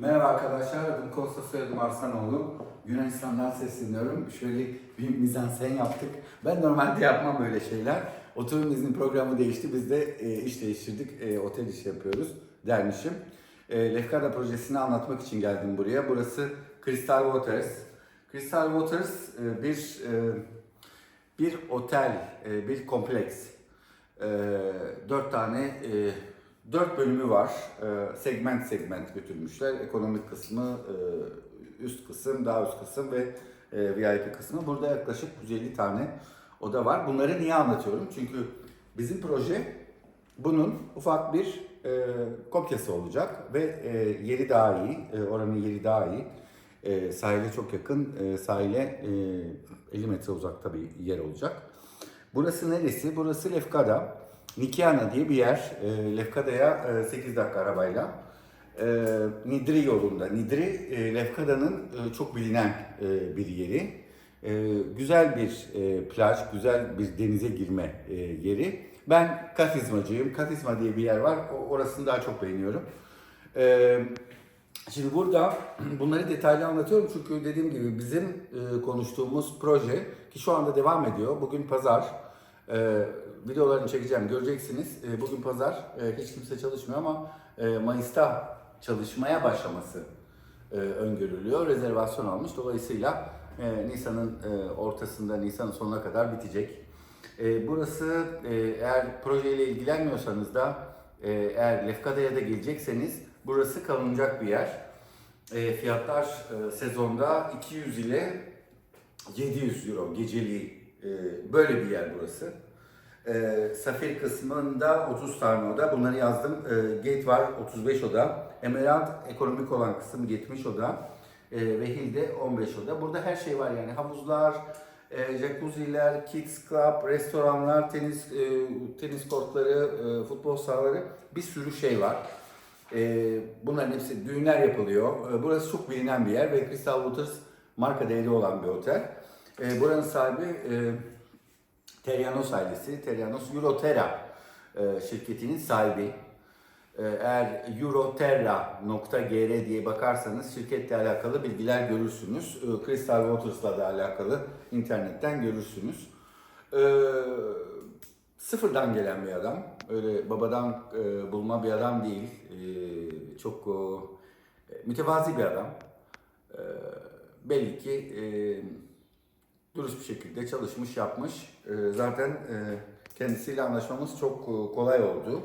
Merhaba arkadaşlar, adım Kosta soyadım Arslanoğlu. Yunanistan'dan sesleniyorum. Şöyle bir mizansen yaptık. Ben normalde yapmam böyle şeyler. Oturum izni programı değişti. Biz de e, iş değiştirdik. E, otel işi yapıyoruz dermişim. E, Lefkada projesini anlatmak için geldim buraya. Burası Crystal Waters. Crystal Waters e, bir e, bir otel, e, bir kompleks. E, dört tane, e, dört bölümü var. E, segment segment götürmüşler. Ekonomik kısmı, e, üst kısım, daha üst kısım ve e, VIP kısmı. Burada yaklaşık 150 tane oda var. Bunları niye anlatıyorum? Çünkü bizim proje bunun ufak bir e, kopyası olacak ve e, yeri daha iyi, e, oranın yeri daha iyi. E, sahile çok yakın, e, sahile e, 50 metre uzakta bir yer olacak. Burası neresi? Burası Lefkada. Nikiana diye bir yer. E, Lefkada'ya e, 8 dakika arabayla. E, Nidri yolunda. Nidri e, Lefkada'nın e, çok bilinen e, bir yeri. E, güzel bir e, plaj, güzel bir denize girme e, yeri. Ben Katizmacıyım. Katizma diye bir yer var. Orasını daha çok beğeniyorum. E, Şimdi burada bunları detaylı anlatıyorum çünkü dediğim gibi bizim e, konuştuğumuz proje ki şu anda devam ediyor. Bugün pazar. E, videolarını çekeceğim göreceksiniz. E, bugün pazar. E, hiç kimse çalışmıyor ama e, Mayıs'ta çalışmaya başlaması e, öngörülüyor. Rezervasyon almış. Dolayısıyla e, Nisan'ın e, ortasında, Nisan'ın sonuna kadar bitecek. E, burası e, eğer projeyle ilgilenmiyorsanız da e, eğer Lefkada'ya da gelecekseniz burası kalınacak bir yer. E, fiyatlar e, sezonda 200 ile 700 euro geceliği böyle bir yer burası. E, Safir kısmında 30 tane oda. Bunları yazdım. E, Gate var 35 oda. Emerald ekonomik olan kısım 70 oda. E, ve Hill'de 15 oda. Burada her şey var yani havuzlar, e, jacuzziler, kids club, restoranlar, tenis e, tenis kortları, e, futbol sahaları bir sürü şey var. E, bunların hepsi düğünler yapılıyor. E, burası çok bilinen bir yer ve Crystal Waters marka değeri olan bir otel. E, buranın sahibi e, Terianos ailesi. Terianos Euroterra e, şirketinin sahibi. E, eğer euroterra.gr diye bakarsanız şirketle alakalı bilgiler görürsünüz. E, Crystal Waters'la da alakalı internetten görürsünüz. E, sıfırdan gelen bir adam. Öyle babadan e, bulma bir adam değil. E, çok e, mütevazi bir adam. E, belli ki e, dürüst bir şekilde çalışmış, yapmış. E, zaten e, kendisiyle anlaşmamız çok e, kolay oldu.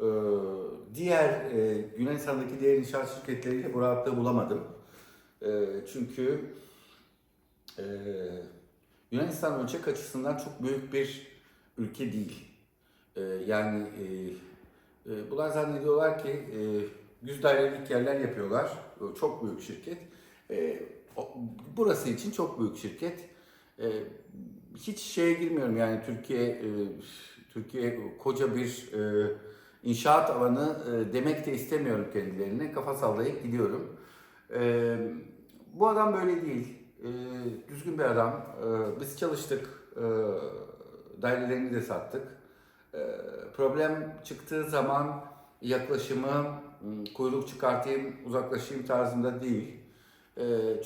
E, diğer e, Yunanistan'daki diğer inşaat şirketleriyle bu rahatlığı bulamadım. E, çünkü Yunanistan ölçek açısından çok büyük bir ülke değil. Yani e, bunlar zannediyorlar ki e, yüz dairelik yerler yapıyorlar. Çok büyük şirket. Burası için çok büyük şirket. E, hiç şeye girmiyorum yani Türkiye e, Türkiye koca bir e, inşaat alanı e, demek de istemiyorum kendilerine. Kafa sallayıp gidiyorum. E, bu adam böyle değil. E, düzgün bir adam. Biz çalıştık. E, dairelerini de sattık. Problem çıktığı zaman yaklaşımı kuyruk çıkartayım, uzaklaşayım tarzında değil.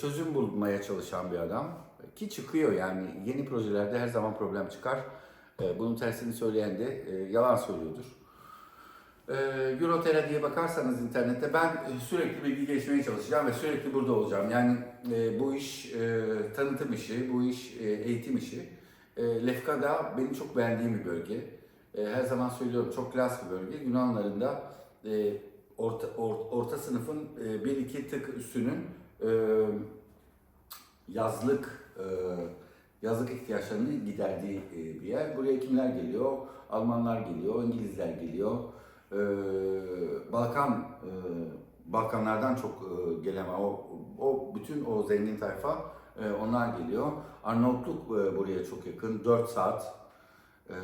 Çözüm bulmaya çalışan bir adam. Ki çıkıyor yani yeni projelerde her zaman problem çıkar. E, bunun tersini söyleyen de e, yalan söylüyordur. E, Euroterra diye bakarsanız internette ben sürekli bilgi geçmeye çalışacağım ve sürekli burada olacağım. Yani bu iş tanıtım işi, bu iş eğitim işi. Lefkada benim çok beğendiğim bir bölge. Her zaman söylüyorum çok klas bir bölge. Yunanların da orta, or- orta sınıfın bir iki tık üstünün yazlık yazlık ihtiyaçlarını giderdiği e, bir yer. Buraya kimler geliyor? Almanlar geliyor, İngilizler geliyor. E, Balkan e, Balkanlardan çok e, gelen o o bütün o zengin tayfa e, onlar geliyor. Arnavutluk e, buraya çok yakın. 4 saat e,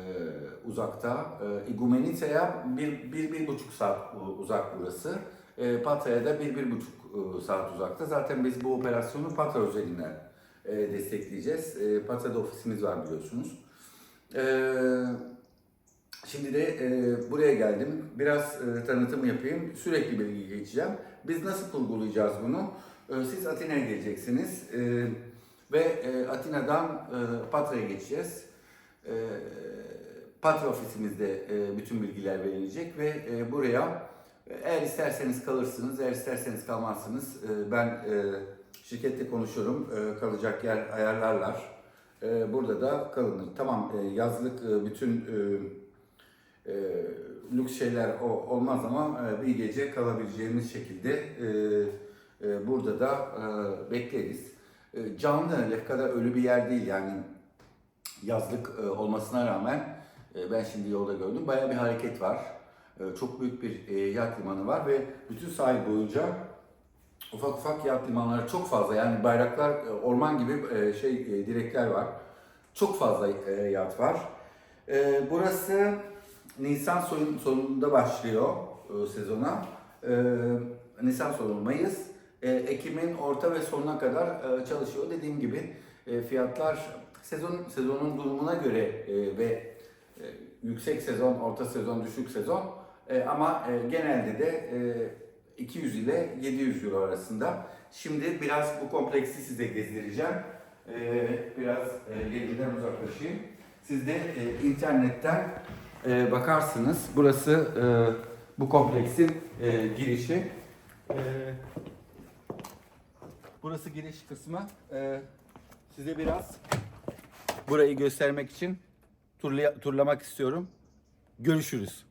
uzakta. E, Igoumenitse'ye bir, bir, bir buçuk saat uzak burası. E, Patra'ya da bir, bir buçuk e, saat uzakta. Zaten biz bu operasyonu Patra üzerinden e, destekleyeceğiz. E, Patra'da ofisimiz var biliyorsunuz. E, şimdi de e, buraya geldim. Biraz e, tanıtım yapayım. Sürekli bilgi geçeceğim. Biz nasıl kurgulayacağız bunu? Ee, siz Atina'ya geleceksiniz Ee, ve e, Atina'dan e, Patra'ya geçeceğiz. Ee, Patra ofisimizde e, bütün bilgiler verilecek ve e, buraya e, eğer isterseniz kalırsınız, eğer isterseniz kalmazsınız. E, ben e, şirkette konuşurum, e, kalacak yer ayarlarlar. E, burada da kalınır. Tamam e, yazlık bütün lüks şeyler olmaz ama bir gece kalabileceğimiz şekilde burada da bekleriz. E, canlı, Lefkada ölü bir yer değil yani yazlık olmasına rağmen ben şimdi yolda gördüm bayağı bir hareket var. Çok büyük bir yat limanı var ve bütün sahil boyunca ufak ufak yat limanları çok fazla yani bayraklar e, orman gibi e, şey e, direkler var. Çok fazla yat var. Burası Nisan sonunda başlıyor sezona. Nisan sonu Mayıs. Ekim'in orta ve sonuna kadar çalışıyor. Dediğim gibi fiyatlar sezon sezonun durumuna göre ve yüksek sezon, orta sezon, düşük sezon ama genelde de 200 ile 700 euro arasında. Şimdi biraz bu kompleksi size gezdireceğim. E, biraz e, geriden uzaklaşayım. Siz de e, internetten e, bakarsınız. Burası e, bu kompleksin girişi. Burası giriş kısmı. Size biraz burayı göstermek için turlamak istiyorum. Görüşürüz.